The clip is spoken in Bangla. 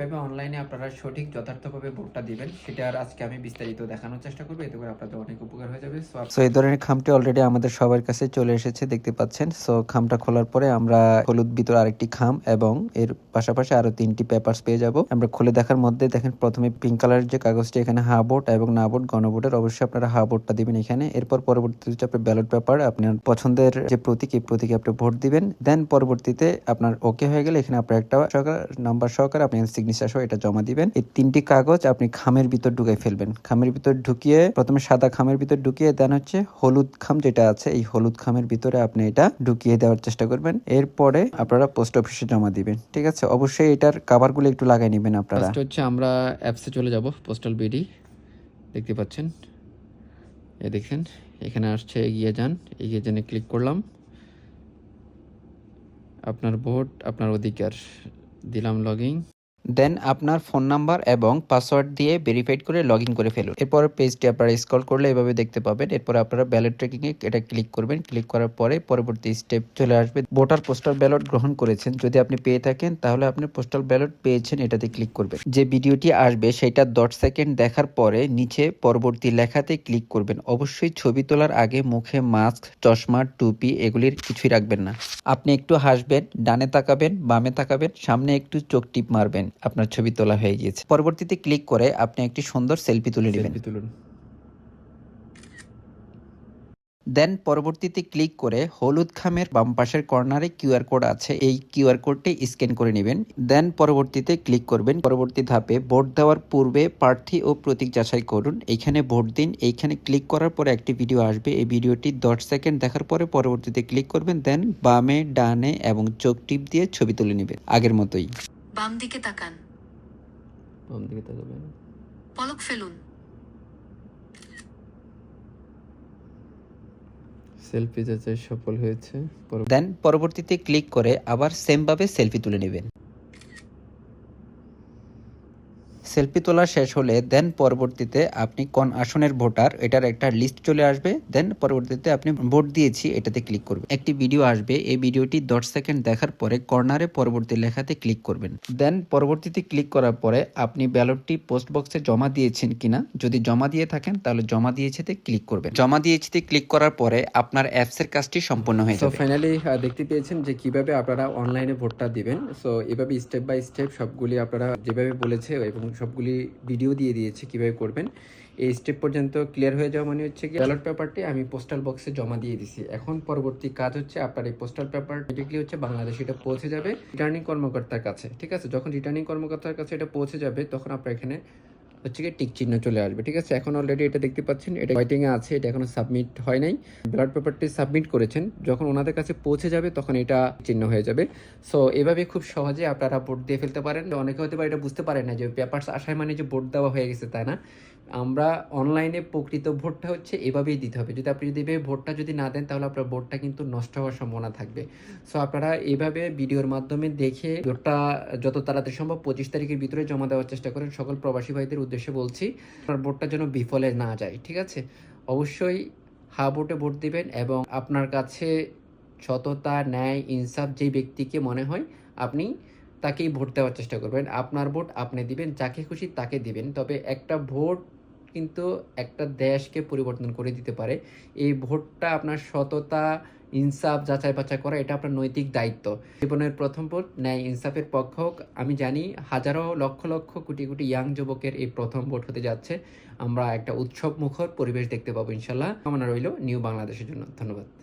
কীভাবে অনলাইনে আপনারা সঠিক যথার্থভাবে ভোটটা দিবেন, সেটা আর আজকে আমি বিস্তারিত দেখানোর চেষ্টা করব, এতে করে আপনাদের অনেক উপকার হয়ে যাবে। সো এই ধরনের খামটি অলরেডি আমাদের সবার কাছে চলে এসেছে, দেখতে পাচ্ছেন। সো খামটা খোলার পরে আমরা হলুদ ভিতর আরেকটি খাম এবং এর পাশাপাশি আরও তিনটি পেপারস পেয়ে যাব। আমরা খুলে দেখার মধ্যে দেখেন, প্রথমে পিঙ্ক কালারের যে কাগজটি, এখানে হা ভোট এবং না ভোট গণভোটের অবশ্যই আপনারা হা ভোটটা দিবেন এখানে। এরপর পরবর্তীতে হচ্ছে আপনার ব্যালট পেপার, আপনার পছন্দের যে প্রতীক, এই প্রতীকে আপনি ভোট দিবেন। দেন পরবর্তীতে আপনার ওকে হয়ে গেলে এখানে আপনার একটা সহকার নাম্বার সহকারে আপনি সিগনেচার সহ এটা জমা দিবেন। এই তিনটি কাগজ আপনি খামের ভিতর ঢুকাই ফেলবেন। খামের ভিতর ঢুকিয়ে প্রথমে সাদা খামের ভিতর ঢুকিয়ে দেন হচ্ছে হলুদ খাম যেটা আছে, এই হলুদ খামের ভিতরে আপনি এটা ঢুকিয়ে দেওয়ার চেষ্টা করবেন। এরপরে আপনারা পোস্ট অফিসে জমা দিবেন, ঠিক আছে? অবশ্যই এটার কাভারগুলো একটু লাগাই নেবেন আপনারা। হচ্ছে আমরা অ্যাপসে চলে যাব পোস্টাল বিডি দেখতে পাচ্ছেন? এ দেখেন, এখানে আসছে এগিয়ে যান, এগিয়ে যানে ক্লিক করলাম। আপনার ভোট, আপনার অধিকার। দিলাম লগিং দেন আপনার ফোন নাম্বার এবং পাসওয়ার্ড দিয়ে ভেরিফাইড করে লগ করে ফেলুন। এরপর পেজটি আপনারা স্ক্রল করলে এভাবে দেখতে পাবেন। এরপর আপনারা ব্যালট ট্রেকিং এ এটা ক্লিক করবেন। ক্লিক করার পরে পরবর্তী স্টেপ চলে আসবে। ভোটার পোস্টাল ব্যালট গ্রহণ করেছেন। যদি আপনি পেয়ে থাকেন, তাহলে আপনি পোস্টাল ব্যালট পেয়েছেন, এটাতে ক্লিক করবেন। যে ভিডিওটি আসবে, সেটা দশ সেকেন্ড দেখার পরে নিচে পরবর্তী লেখাতে ক্লিক করবেন। অবশ্যই ছবি তোলার আগে মুখে মাস্ক চশমা, টুপি এগুলির কিছুই রাখবেন না। আপনি একটু হাসবেন, ডানে তাকাবেন, বামে তাকাবেন, সামনে একটু চোখ টিপ মারবেন। আপনার ছবি তোলা হয়ে গিয়েছে। পরবর্তীতে ক্লিক করে আপনি একটি সুন্দর সেলফি তুলে নেবেন। তুলুন। দেন পরবর্তীতে ক্লিক করে হলুদ খামের বাম পাশের কর্নারে কিউআর কোড আছে। এই কিউআর কোডটি স্ক্যান করে নেবেন। দেন পরবর্তীতে ক্লিক করবেন। পরবর্তী ধাপে ভোট দেওয়ার পূর্বে প্রার্থী ও প্রতীক যাচাই করুন। এইখানে ভোট দিন। এইখানে ক্লিক করার পরে একটি ভিডিও আসবে। এই ভিডিওটি দশ সেকেন্ড দেখার পরে পরবর্তীতে ক্লিক করবেন। দেন বামে ডানে এবং চোখ টিপ দিয়ে ছবি তুলে নেবেন। আগের মতোই। বাম দিকে তাকান। বাম দিকে তাকাবেন? পলক ফেলুন। সেলফি যাচাই সফল হয়েছে। দেন পরবর্তীতে ক্লিক করে আবার সেমভাবে সেলফি তুলে নেবেন। সেলফি তোলা শেষ হলে দেন পরবর্তীতে আপনি কোন আসনের ভোটার এটার একটা লিস্ট চলে আসবে। দেন পরবর্তীতে আপনি ভোট দিয়েছি এটাতে ক্লিক করবেন। একটি ভিডিও আসবে এই ভিডিওটি দশ সেকেন্ড দেখার পরে কর্নারে পরবর্তী লেখাতে ক্লিক করবেন। দেন পরবর্তীতে ক্লিক করার পরে আপনি ব্যালটটি পোস্ট বক্সে জমা দিয়েছেন কিনা যদি জমা দিয়ে থাকেন তাহলে জমা দিয়েছেতে ক্লিক করবেন। জমা দিয়েছিতে ক্লিক করার পরে আপনার অ্যাপসের কাজটি সম্পূর্ণ হয়ে যাবে। ফাইনালি দেখতে পেয়েছেন যে কীভাবে আপনারা অনলাইনে ভোটটা দিবেন। সো এভাবে স্টেপ বাই স্টেপ সবগুলি আপনারা যেভাবে বলেছে এবং সবগুলি ভিডিও দিয়ে দিয়েছে কীভাবে করবেন। এই স্টেপ পর্যন্ত ক্লিয়ার হয়ে যাওয়া মানে হচ্ছে কি ব্যালট পেপারটি আমি পোস্টাল বক্সে জমা দিয়ে দিছি। এখন পরবর্তী কাজ হচ্ছে আপনার এই পোস্টাল পেপার ডিরেক্টলি হচ্ছে বাংলাদেশে এটা পৌঁছে যাবে রিটার্নিং কর্মকর্তার কাছে, ঠিক আছে? যখন রিটার্নিং কর্মকর্তার কাছে এটা পৌঁছে যাবে, তখন আপনার এখানে হচ্ছে কি টিক চিহ্ন চলে আসবে, ঠিক আছে? এখন অলরেডি এটা দেখতে পাচ্ছেন, এটা ওয়াইটিং এ আছে, এটা এখনও সাবমিট হয় নাই। ব্যালট পেপারটি সাবমিট করেছেন, যখন ওনাদের কাছে পৌঁছে যাবে, তখন এটা চিহ্ন হয়ে যাবে। সো এভাবে খুব সহজে আপনারা ভোট দিয়ে ফেলতে পারেন। অনেকে হয়তো বা এটা বুঝতে পারেন না যে পেপারস আসায় মানে যে ভোট দেওয়া হয়ে গেছে, তাই না? আমরা অনলাইনে প্রকৃত ভোটটা হচ্ছে এভাবেই দিতে হবে। যদি আপনি যদি এভাবে ভোটটা যদি না দেন, তাহলে আপনার ভোটটা কিন্তু নষ্ট হওয়ার সম্ভাবনা থাকবে। সো আপনারা এইভাবে ভিডিওর মাধ্যমে দেখে ভোটটা যত তাড়াতাড়ি সম্ভব পঁচিশ তারিখের ভিতরে জমা দেওয়ার চেষ্টা করেন। সকল প্রবাসী ভাইদের উদ্দেশ্যে বলছি, আপনার ভোটটা যেন বিফলে না যায়, ঠিক আছে? অবশ্যই হা ভোটে ভোট দিবেন এবং আপনার কাছে সততা, ন্যায়, ইনসাফ যে ব্যক্তিকে মনে হয়, আপনি তাকেই ভোট দেওয়ার চেষ্টা করবেন। আপনার ভোট আপনি দিবেন, যাকে খুশি তাকে দিবেন। তবে একটা ভোট কিন্তু একটা দেশকে পরিবর্তন করে দিতে পারে। এই ভোটটা আপনার সততা, ইনসাফ, যাচাই বাছাই করা, এটা আপনার নৈতিক দায়িত্ব। জীবনের প্রথম ভোট ন্যায় ইনসাফের পক্ষ হোক। আমি জানি হাজারো লক্ষ লক্ষ কোটি কোটি ইয়াং যুবকের এই প্রথম ভোট হতে যাচ্ছে। আমরা একটা উৎসব মুখর পরিবেশ দেখতে পাবো ইনশাল্লাহ। কামনা রইল নিউ বাংলাদেশের জন্য। ধন্যবাদ।